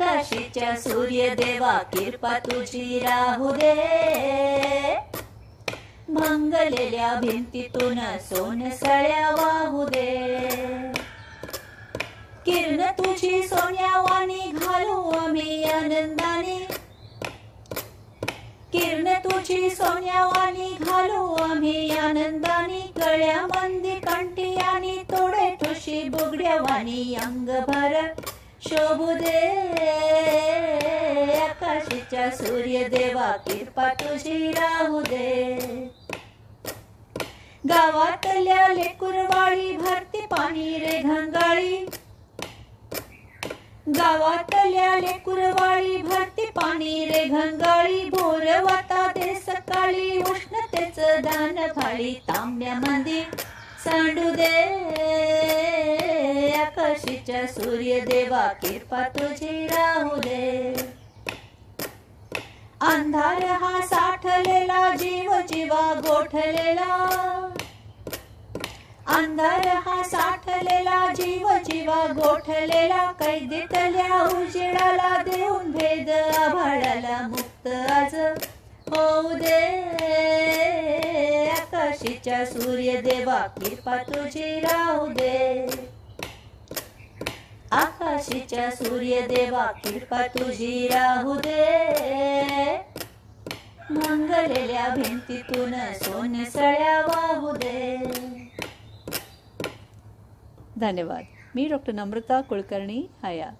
आकाशीच्या सूर्य देवा कृपा तुझी राहू दे. भंगलेल्या भिंतीतून सोन सळ्या वाहू दे. किरण तुझी सोन्यावाणी घालू आम्ही आनंदाने. किरण तुझी सोन्यावाणी घालू आम्ही आनंदाने. गळ्यामंदी कंठी आणि तोडे ठुशी अंग भर शोभू दे आकाशीच्या सूर्यदेवा कृपा तुझी राहू दे. गावातल्या लेकुरवाळी भरती पाणी रे घंगाळी. गावातल्या लेकुरवाळी भरती पाणी रे घंगाळी. भोर वाता दे सकाळी उष्णतेच दान फाळी तांब्यामध्ये सांडू दे आकाशीच्या सूर्यदेवा कृपा तुझी राहू दे. अंधार हा साठलेला जीव जीवा गोठलेला. अंधार हा साठलेला जीव जीवा गोठलेला कैदीतल्या उजेडाला देऊन भेद आभाळाला मुक्त आज होऊ दे. आकाशीच्या सूर्यदेवा कृपा तुझी राहू दे. आकाशीच्या सूर्यदेवा कृपा तुझी राहू दे मंगलेल्या भिंतीतून सोने सळ्या वाहू दे धन्यवाद. मी डॉक्टर नम्रता कुलकर्णी हया.